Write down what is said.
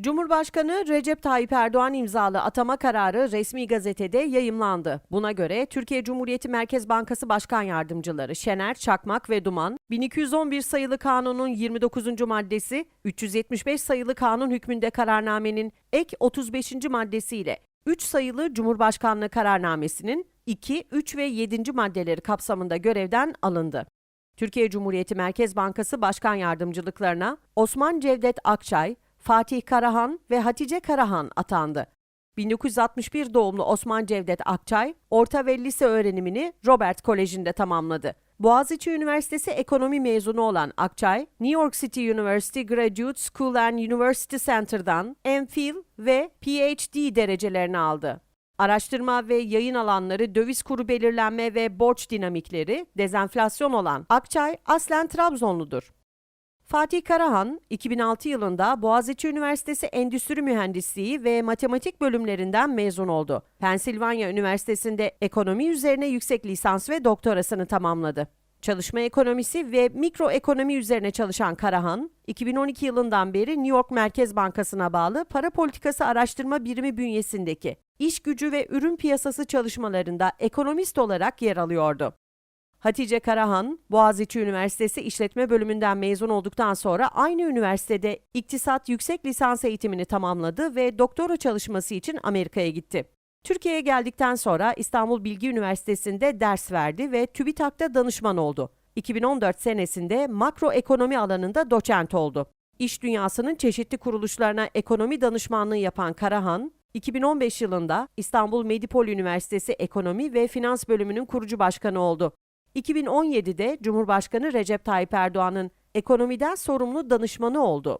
Cumhurbaşkanı Recep Tayyip Erdoğan imzalı atama kararı resmi gazetede yayımlandı. Buna göre Türkiye Cumhuriyeti Merkez Bankası Başkan Yardımcıları Şener, Çakmak ve Duman, 1211 sayılı kanunun 29. maddesi, 375 sayılı kanun hükmünde kararnamenin ek 35. maddesiyle 3 sayılı Cumhurbaşkanlığı kararnamesinin 2, 3 ve 7. maddeleri kapsamında görevden alındı. Türkiye Cumhuriyeti Merkez Bankası Başkan Yardımcılıklarına Osman Cevdet Akçay, Fatih Karahan ve Hatice Karahan atandı. 1961 doğumlu Osman Cevdet Akçay, orta ve lise öğrenimini Robert Koleji'nde tamamladı. Boğaziçi Üniversitesi ekonomi mezunu olan Akçay, New York City University Graduate School and University Center'dan MPhil ve PhD derecelerini aldı. Araştırma ve yayın alanları döviz kuru belirlenme ve borç dinamikleri, dezenflasyon olan Akçay aslen Trabzonludur. Fatih Karahan, 2006 yılında Boğaziçi Üniversitesi Endüstri Mühendisliği ve Matematik bölümlerinden mezun oldu. Pensilvanya Üniversitesi'nde ekonomi üzerine yüksek lisans ve doktorasını tamamladı. Çalışma ekonomisi ve mikroekonomi üzerine çalışan Karahan, 2012 yılından beri New York Merkez Bankası'na bağlı Para Politikası Araştırma Birimi bünyesindeki iş gücü ve ürün piyasası çalışmalarında ekonomist olarak yer alıyordu. Hatice Karahan, Boğaziçi Üniversitesi İşletme Bölümünden mezun olduktan sonra aynı üniversitede iktisat yüksek lisans eğitimini tamamladı ve doktora çalışması için Amerika'ya gitti. Türkiye'ye geldikten sonra İstanbul Bilgi Üniversitesi'nde ders verdi ve TÜBİTAK'ta danışman oldu. 2014 senesinde makroekonomi alanında doçent oldu. İş dünyasının çeşitli kuruluşlarına ekonomi danışmanlığı yapan Karahan, 2015 yılında İstanbul Medipol Üniversitesi Ekonomi ve Finans Bölümünün kurucu başkanı oldu. 2017'de Cumhurbaşkanı Recep Tayyip Erdoğan'ın ekonomiden sorumlu danışmanı oldu.